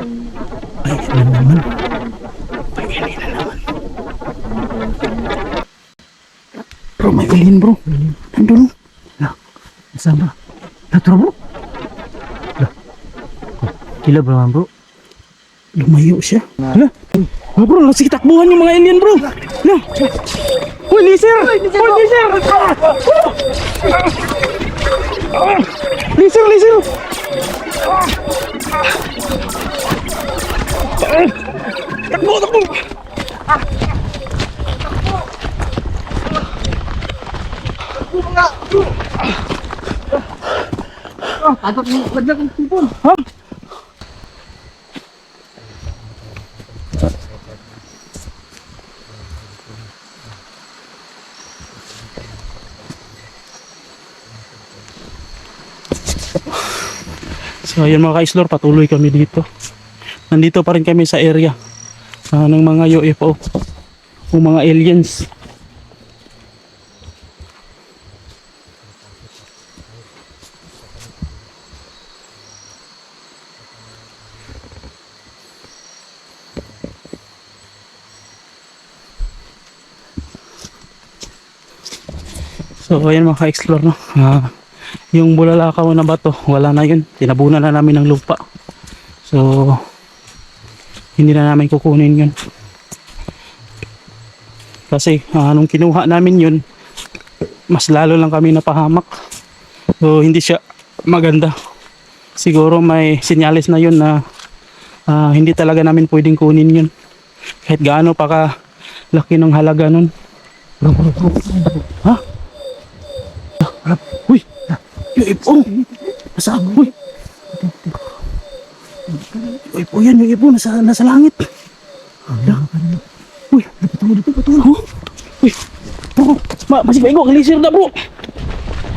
Ay, ano naman? Alien na naman. Bro, may alien bro. Nandun. Lah, saan ba? Naturo bro. Kila ba naman bro? Lumayo siya. Hala. Oh, bro, nasitakbuhan yung mga alien bro. Hala. Uy, laser! Uy, laser! Ah! Laser, Takbo, takbo! Agak mo, laglag ang tipon. Ha? So ayun mga ka-explore, patuloy kami dito. Nandito pa rin kami sa area ah, ng mga UFO o mga aliens. So ayan mga ka-explore no. Ah, yung bulalakaw na bato, wala na yun. Tinabunan na namin ng lupa. So hindi na namin kukunin yun. Kasi ah, nung kinuha namin yun, mas lalo lang kami napahamak. So hindi siya maganda. Siguro may sinyalis na yun na ah, hindi talaga namin pwedeng kunin yun. Kahit gaano pa ka laki ng halaga nun. Ha? Uy! UFO! Nasa Uy! UFO yan, UFO. Nasa, nasa langit. Hala. Uy! Patungo dito, patungo. Uy! Bro! Ma masih baigo, kalisir na bro!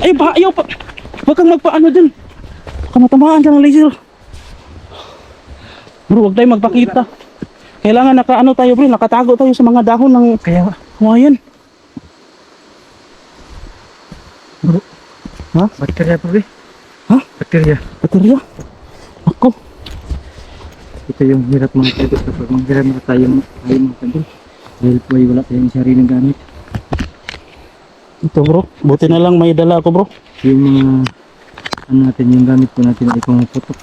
Ay, pa, ayaw pa! Huwag kang magpaano dun. Baka matamaan ka ng laser. Bro, huwag tayo magpakita. Kailangan nakaano tayo bro, nakatago tayo sa mga dahon ng Kaya kawayan. Bro. Ha? Bakterya bro eh. Ha? Bakterya. Baterya? Ito yung hirap mga kadol kapag manghiram na tayo tayo mga kadol. Dahil po ay wala tayong sariling gamit. Ito bro, buti na lang may dala ako bro. Yung mga ano natin yung gamit po natin ay pumaputok.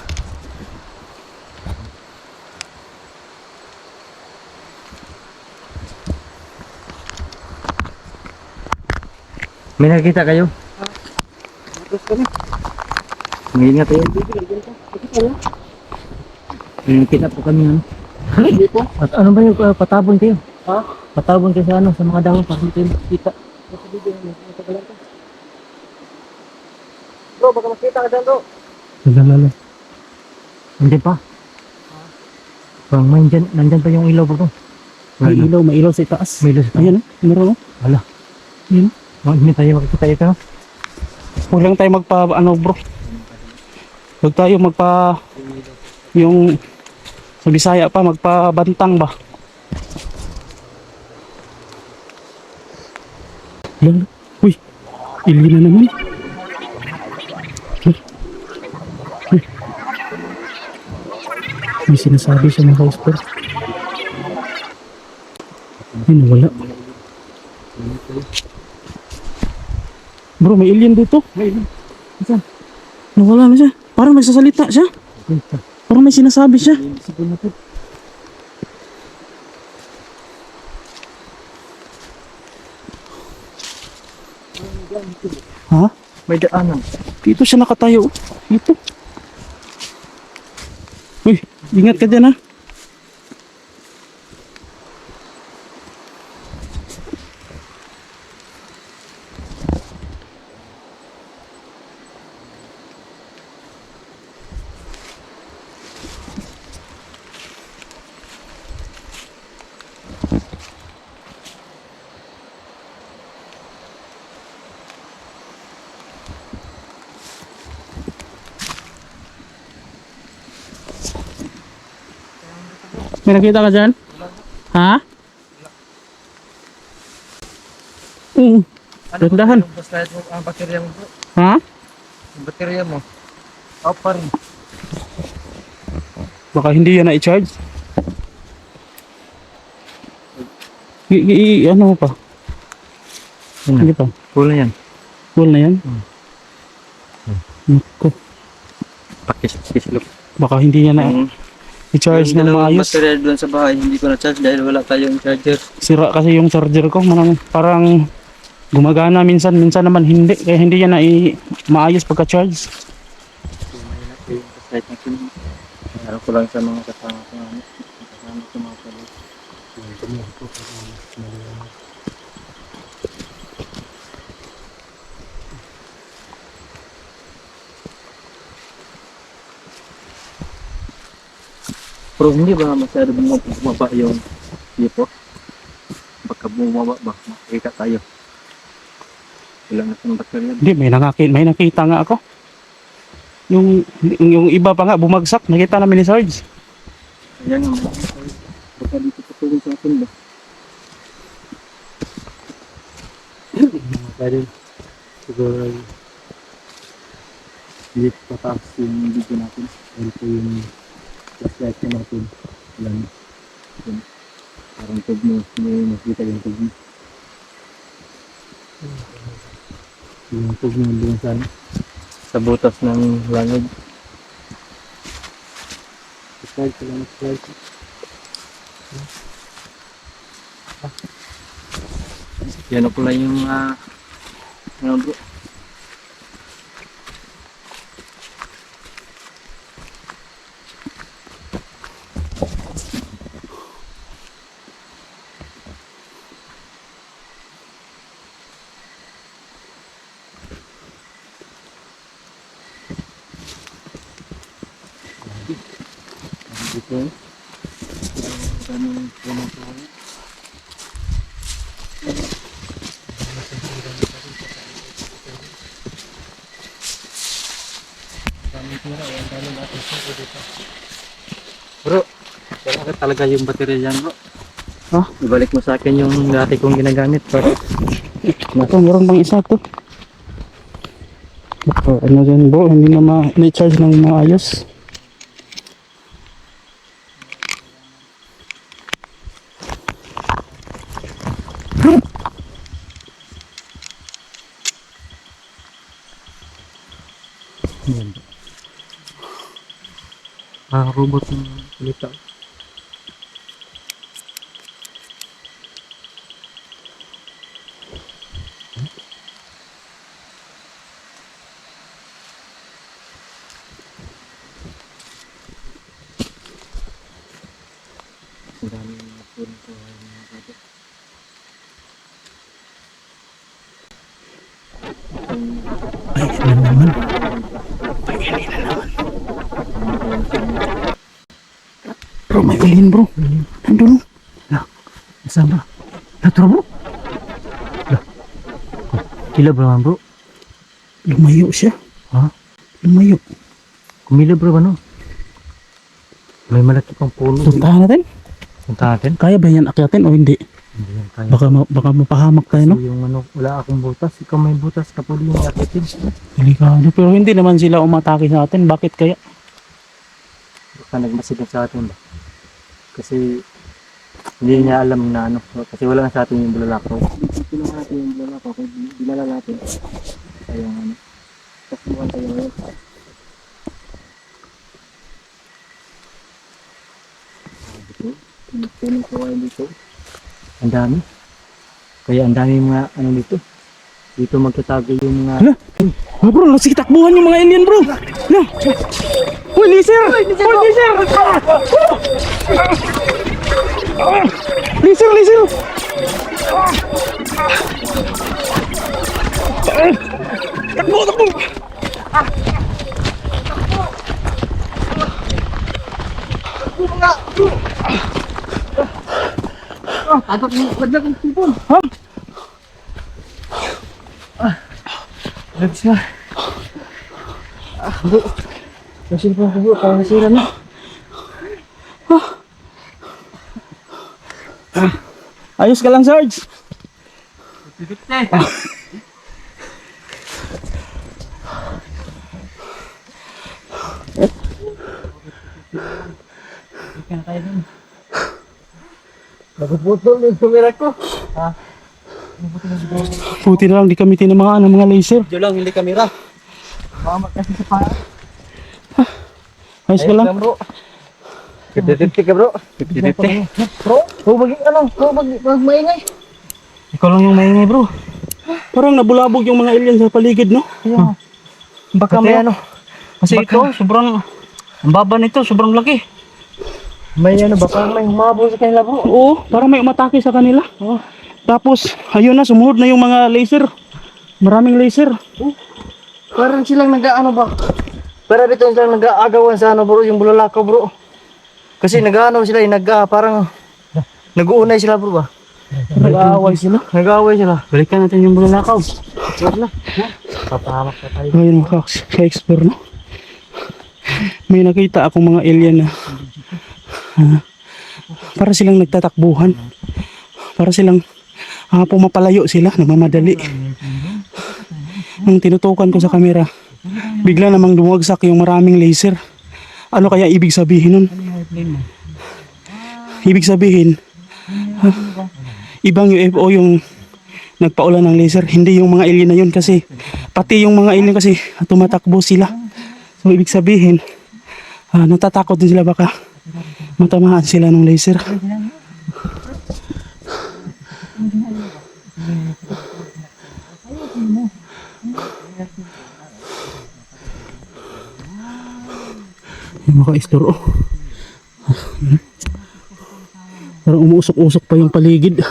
May nakita kayo? Mag-ingat tayo. May nakita po kami ano. Dito? At ano ba yung uh, patabon kayo? Ha? Patabon kayo sa ano, sa mga dahon para hindi kayo makikita. Bro, baka makita ka dyan bro. Naglalala. Hindi pa. Parang may dyan, nandyan pa yung ilaw bro. May Wala. ilaw, may ilaw sa itaas. May ilaw sa taas. Ayan, oh, meron oh. Wala. Ayan. Hindi tayo makikita ito. Huwag lang tayo magpa, ano bro. Huwag tayo magpa, yung, sa Bisaya pa, magpabantang ba? Lalo. Uy, ili na naman. Uy. Uy. May sinasabi sa mga bro. Ay, nawala. Bro, may alien dito. Saan? Nawala na siya. Parang nagsasalita siya. Parang may sinasabi siya. Sige na po. Ha? May daanan. Dito siya nakatayo. Dito. Uy, ingat ka dyan ha. May nakita ka dyan? Ha? Oo. Dandahan. Yung basta ito ang baterya mo bro. Ha? Yung baterya mo. Off pa rin. Baka hindi yan na-charge. I, i, i- ano pa? Na. Hindi pa. Full na yan. Full na yan? Hmm. Naku, Pakis, kislok. baka hindi yan na Yung, i-charge yung ng maayos. material doon sa bahay, hindi ko na-charge dahil wala tayong charger. Sira kasi yung charger ko. Parang, parang gumagana minsan, minsan naman hindi. Kaya hindi yan na maayos pagka-charge. Kahit na ko lang sa mga kasama ko. ano, Kasama ko mga kalot. Pero hindi ba masyado bumaba, yung lipo? Baka bumaba ba? Makikita tayo. Ilang na ng baterya. Hindi, may, nakaki, may nakita nga ako. Yung, yung iba pa nga, bumagsak. Nakita namin ni Sarge. Kaya nga, baka dito patulong sa atin ba? Dahil siguro ay dito pataas yung video natin. Dahil po yung flashlight ko natin. Yan. Yan. Parang tugmo. May makita yung tugmo. Yung tugmo doon sa. Sa butas ng langid. Slide ko lang. Slide ko. Yan ako lang yung ah, ano bro. Dito. Daming puno-puno. Bro, talaga talaga yung baterya yan bro. Ha? Ibalik mo sa akin yung dati kong ginagamit. Para Ito, meron bang isa to? Ito, ano din bro, hindi na ma-charge ng maayos. Yan. Ah, robot yung kulita. Ang daming puno-puno mga kapatid. Ay, ano naman? Ay, na naman. Bro, may alien bro. Nandun. Saan ba? Naturo bro? Lah. Kila bro man bro? Lumayo siya. Ha? Lumayo. Kumila bro ano? May malaki pang puno. Puntahan natin. Punta natin. Kaya ba yan akyatin o hindi? Hindi yan kaya. Baka, ma- baka mapahamak tayo, no? Kasi yung ano, wala akong butas. Ikaw may butas ka po yung yakitin. Delikado. Pero hindi naman sila umatake sa atin. Bakit kaya? Baka nagmasigap sa atin ba? Kasi hindi niya alam na ano. Kasi wala na sa atin yung bulalakaw. Kinuha natin yung kaya dinala natin. Kaya ano. Takbuhan tayo ngayon. Puno ko kayo dito. Ang dami. Kaya ang dami mga ano dito. Dito magtatago yung mga... Hala? Oh, bro, nasitakbuhan yung mga alien, bro. No. Uy, laser! Uy, laser! Ah! Laser, Agad mo, agad kong tipon. Lags na. Ah, bro. Nasira pa ako. Parang nasira na. Ayos ka lang, Sarge. Ikan tayo dun. Nagpuputol yung camera ko. Ha? Buti na lang di kami tinamaan ng mga laser. Diyo lang, hindi camera. Mamak kasi sa paa. Ayos ka lang. bro. 50-50 ka bro. 50-50. Bro, huwag maging ano, huwag mag- mag maingay. Ikaw lang yung maingay bro. Parang nabulabog yung mga alien sa paligid no? Yeah. Baka may ano. Kasi Baka- ito, sobrang, ang baba nito, sobrang laki. May ano, baka may humabol sa kanila bro. Oo, parang may umatake sa kanila. Oh. Tapos, ayun na, sumuhod na yung mga laser. Maraming laser. Parang silang nag-ano ba? Para dito silang nag-aagawan sa ano bro, yung bulalakaw bro. Kasi nag-ano sila, nag ah, parang nag-uunay sila bro ba? Nag-aaway sila. Nag-aaway sila. Balikan natin yung bulalakaw. Wala na. Papahamak pa tayo. Ayun, ka-explore, no? May nakita akong mga alien na para silang nagtatakbuhan. Para silang ah, pumapalayo sila, nagmamadali. Nung tinutukan ko sa kamera, bigla namang dumagsak yung maraming laser. Ano kaya ibig sabihin nun? Ibig sabihin, ah, ibang UFO yung nagpaulan ng laser. Hindi yung mga alien na yun kasi pati yung mga alien kasi tumatakbo sila. So ibig sabihin, ah, natatakot din sila baka matamaan sila ng laser. Yung mga istor, oh. Parang umuusok-usok pa yung paligid.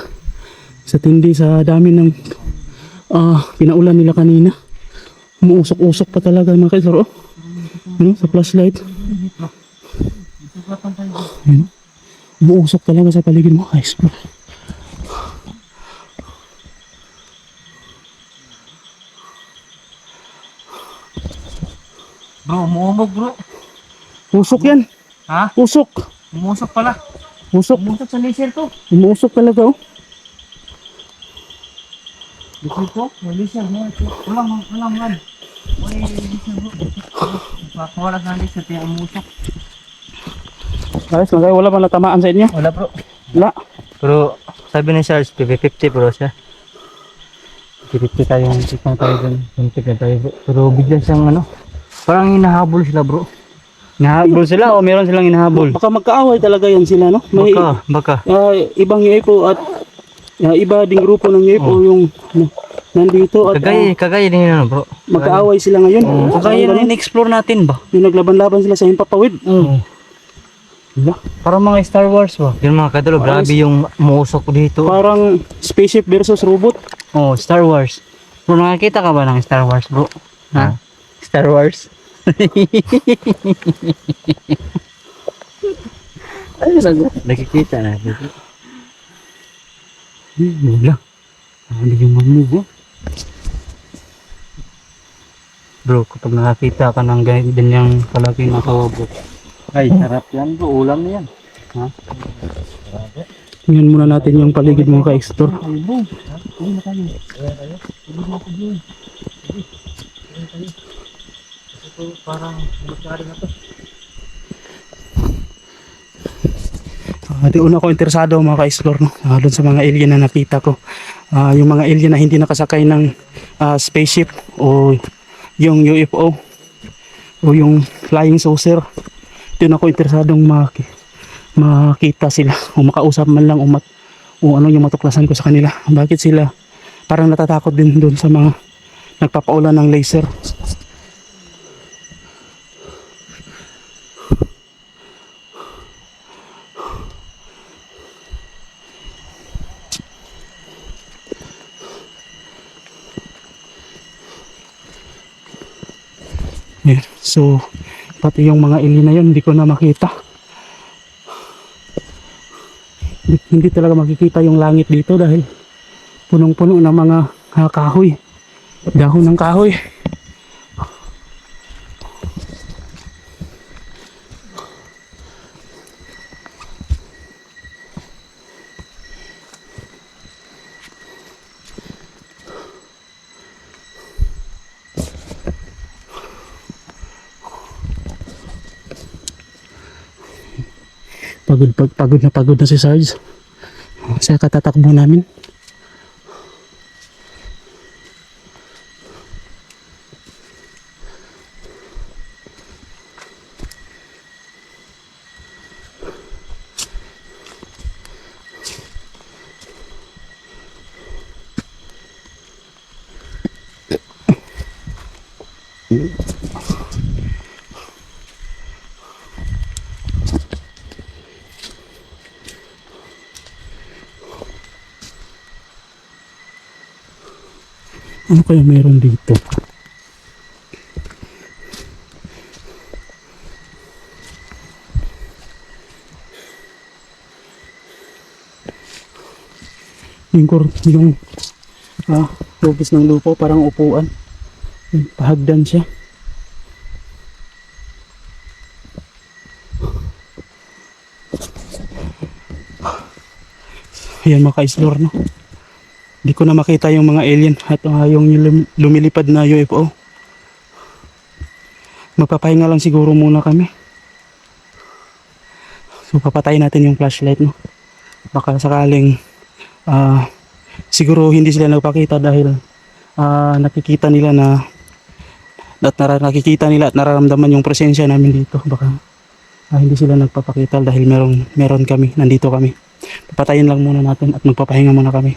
Sa tindi sa dami ng ah pinaulan nila kanina. Umuusok-usok pa talaga mga kaisor. Oh. Ano, sa flashlight. Ano? Umuusok talaga sa paligid mo guys. Bro, umuumog bro. Usok yan. Ha? Usok. Umusok pala. Usok. Umusok sa laser to. Umuusok talaga oh. Laser to? May laser mo. Walang, walang man. May laser bro. Wala sa laser, kaya umusok. Guys, mga wala pa natamaan sa inyo. Wala bro. Wala. Pero sabi ni Charles, 50-50 bro siya. 50-50 tayo, 50 tayo dun. 50 tayo bro. Pero bigla siyang ano, parang hinahabol sila bro. Hinahabol sila o meron silang hinahabol? Baka magkaaway talaga yan sila no? May Baka, baka. ah, ibang UFO at ah, iba ding grupo ng UFO yung ano, nandito at Kagaya, kagaya din ano bro. magkaaway sila ngayon. Oo, Kagaya na na in-explore natin ba? yung naglaban-laban sila sa Himpapawid. Oo. Wala. Parang mga Star Wars ba? Yun mga kadalo, grabe yung muusok dito. Parang spaceship versus robot. Oh, Star Wars. Bro, nakakita ka ba ng Star Wars bro? Ha? Star Wars? Ay, nakikita na. Wala. Ano yung mamugo? Bro, kapag nakakita ka ng ganyan ganyang kalaking nakawabot. Ay, sarap yan bro. Ulam yan. Ha? Tingnan muna natin yung paligid mga ka-explore. Ay, bro. Uwi na tayo. Ito parang magkari na to. Uh, di una ko interesado mga ka-explore no? Ah, doon sa mga alien na nakita ko. Ah, yung mga alien na hindi nakasakay ng ah, spaceship o yung UFO o yung flying saucer. Doon ako interesadong maki makita sila o makausap man lang o, mat, o ano yung matuklasan ko sa kanila. Bakit sila parang natatakot din doon sa mga nagpapaulan ng laser. Yan. So, pati yung mga ili na yun, hindi ko na makita. Hindi, hindi talaga makikita yung langit dito dahil punong-puno ng mga ah, kahoy. Dahon ng kahoy. Pagod, pag, pagod na pagod na si Sarge. Sa katatakbo namin. Ano kaya meron dito? Yung, yung ah, lubis ng lupo, parang upuan. Pahagdan siya. Ayan mga ka-explore no. Hindi ko na makita yung mga alien at uh, yung lum- lumilipad na UFO. Magpapahinga lang siguro muna kami. So papatayin natin yung flashlight no. Baka sakaling ah, siguro hindi sila nagpakita dahil ah, nakikita nila na at nara- nakikita nila at nararamdaman yung presensya namin dito. Baka ah, hindi sila nagpapakita dahil meron meron kami, nandito kami. Papatayin lang muna natin at magpapahinga muna kami.